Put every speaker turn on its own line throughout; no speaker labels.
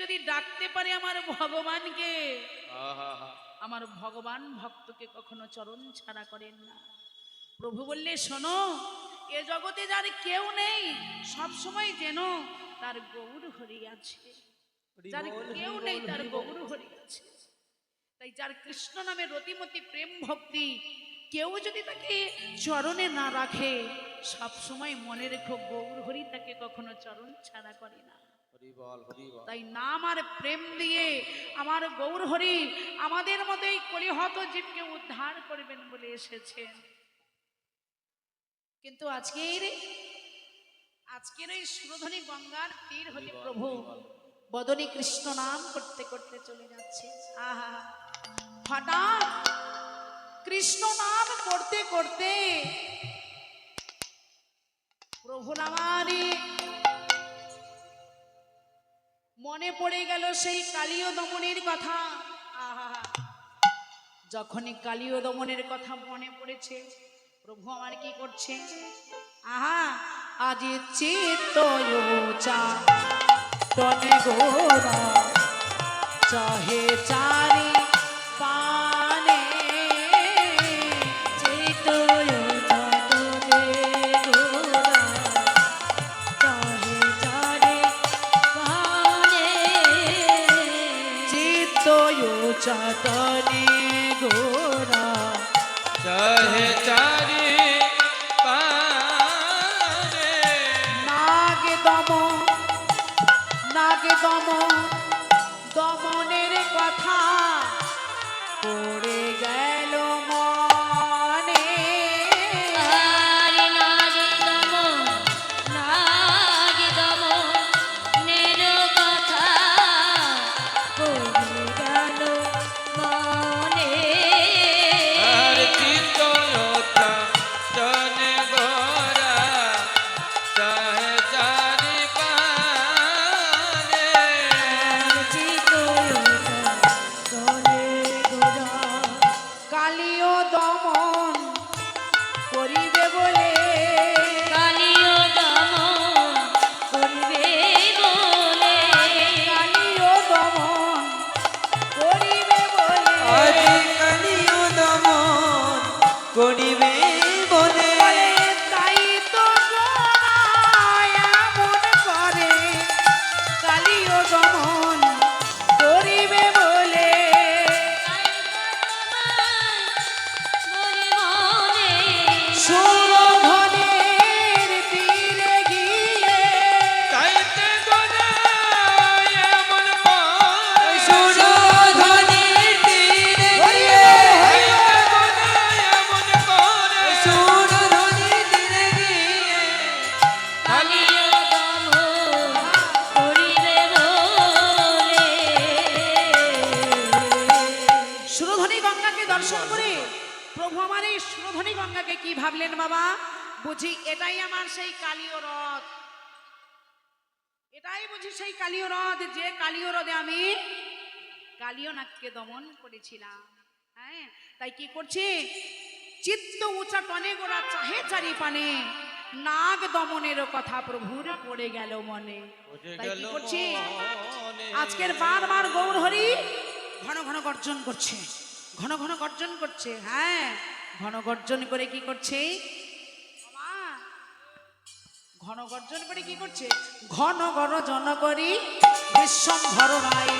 যদি ডাকতে পারে আমার ভগবানকে আমার ভগবান ভক্তকে কখনো চরণ ছাড়া করেন না। প্রভু বললে শোনো এ জগতে যার কেউ নেই সব সময় যেন তার গৌর হরি আছে। যার কেউ নেই তার গৌর হরি আছে। তাই যার কৃষ্ণ নামে রতিমতি প্রেম ভক্তি কেউ যদি তাকে চরণে না রাখে সব সময় মনে রেখো গৌর হরি তাকে কখনো চরণ ছাড়া করে না। তাই নাম আর প্রেম দিয়ে আমার গৌর হরি আমাদের মতোই কলিহত জীবকে উদ্ধার করবেন বলে এসেছেন কিন্তু আজকের আজকের এই সুরধনী গঙ্গার তীর হতে প্রভু। বদনী কৃষ্ণ নাম করতে করতে চলে যাচ্ছে। আহা। হঠাৎ কৃষ্ণ নাম করতে করতে প্রভু নামারি মনে পড়ে গেল সেই কালীয় দমনের কথা। আহা, যখনই কালীয় দমনের কথা মনে পড়েছে, প্রভু আমার কি করছে? আহা, আজ গোরা, চাহে চারি পানে গোরা চাহে চারি
পারে
নাগে দম নাগে দম দমনের কথা পড়ে কি ভাবলেন বাবা? বুঝি এটাই আমার সেই কালীয় রথ। এটাই বুঝি সেই কালীয় রথ যে কালীয় রথে আমি কালীয় নাককে দমন করেছিলাম। হ্যাঁ তাই কি করছে? চিত্ত উঁচা টনে গোড়া চাহে চারি পানে নাগ দমনের কথা প্রভুর পড়ে গেল মনে। তাই কি করছি। আজকের বারবার গৌর হরি ঘন ঘন গর্জন করছে। ঘন ঘন গর্জন করছে হ্যাঁ। ঘন গর্জন করে কি করছে? ঘন গর্জন করে কি করছে? ঘন গর্জন করি বিশ্বম্ভর রায়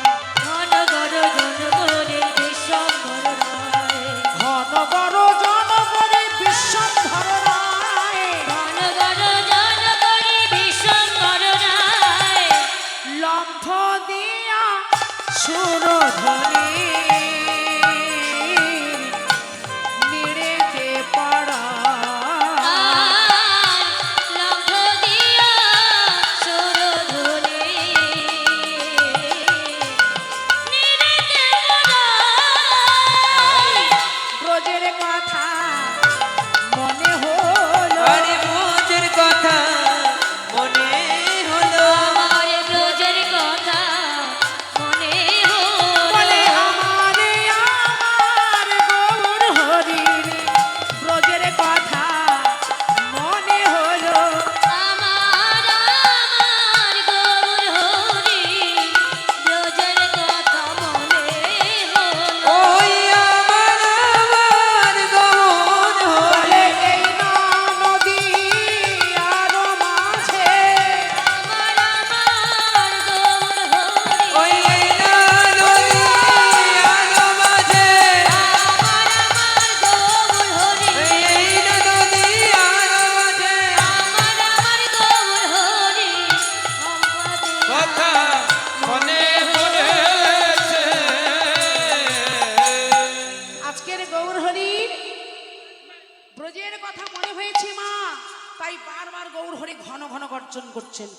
করছেন।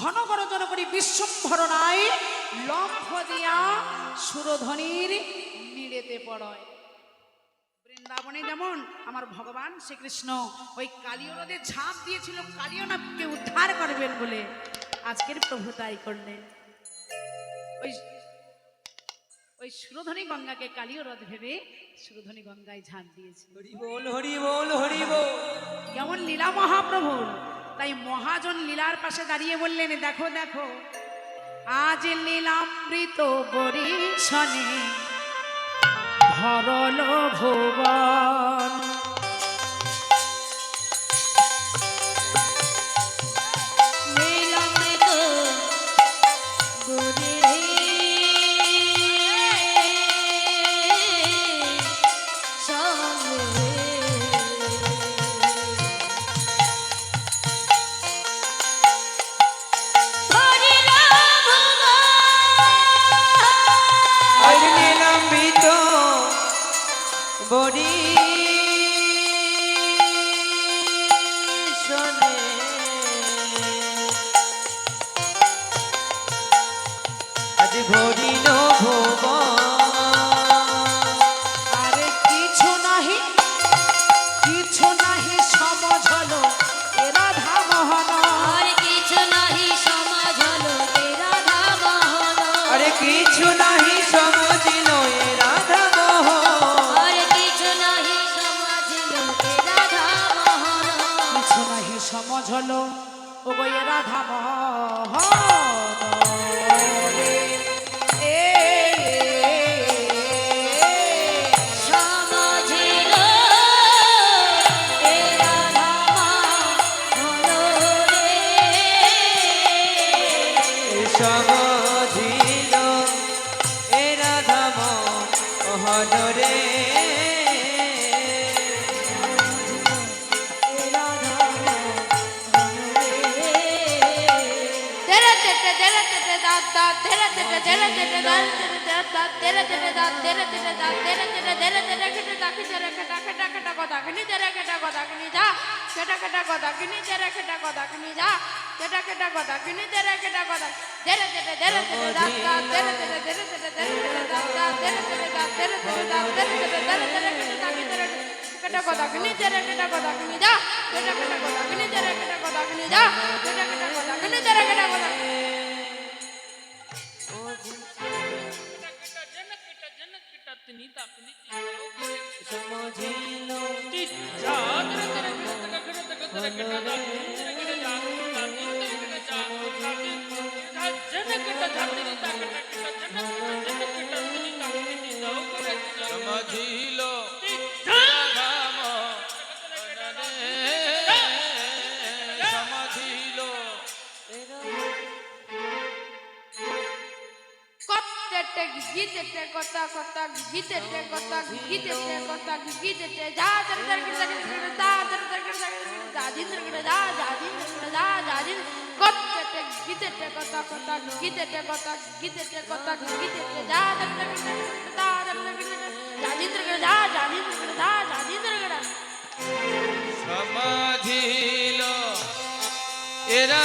ঘন গরজন করি বিশ্বম্ভরণায় লম্ফ দিয়া সুরধ্বনির নিড়েতে পড়য়। বৃন্দাবনে যেমন আমার ভগবান শ্রীকৃষ্ণ ওই কালীয় নদে ঝাঁপ দিয়েছিল কালীয় নামকে উদ্ধার করবেন বলে আজকের প্রভু তাই করলেন। ওই ওই সুরধনী গঙ্গাকে কালীয় হ্রদ ভেবে সুরধনী গঙ্গায় ঝাঁপ দিয়েছে
হরি বল হরি বল হরি বল।
যেমন লীলা মহাপ্রভুর। তাই মহাজন লীলার পাশে দাঁড়িয়ে বললেন দেখো দেখো আজ লীলামৃত বরিশনে ভরল ভুবন body. নাহি সমঝল। ও গো এ
সমাজিল এরা দাত তেরা তেরা তেরা তেরা দাত তেরা দাত তেরা তেরা দাত তেরা তেরা দাত তেরা তেরা তেরা তেরা কেটে দাকি তেরা কেটা কেটা কেটা কথা কিনি তেরা কেটা কথা কিনি যা কেটা কেটা কথা কিনি তেরা কেটা কথা কিনি যা কেটা কেটা কথা কিনি তেরা কেটা কথা তেরা তেরা তেরা তেরা দাত দাত তেরা তেরা তেরা তেরা তেরা দাত দাত তেরা তেরা দাত তেরা তেরা দাত তেরা তেরা তেরা তেরা কেটে দাকি তেরা কেটা কথা কিনি তেরা কেটা কথা কিনি যা কেটা কেটা কথা কিনি তেরা কেটা কথা কিনি যা কেটা কেটা কথা কিনি তেরা কেটা কথা
इतनी
अपनी समझ लो।
जागृत কত্তেটে গীতেটে কথা কথা গীতেটে কথা গীতেটে কথা গীতেটে যা দর দর দর দর দা দর দর দর দর যা দিন দর যা যা দিন দর যা যা দিন কত্তেটে গীতেটে কথা কথা গীতেটে কথা গীতেটে কথা গীতেটে যা দর দর দর দা দর দর যা দিন দর যা যা দিন দর যা যা দিন দর
সমাধিল এরা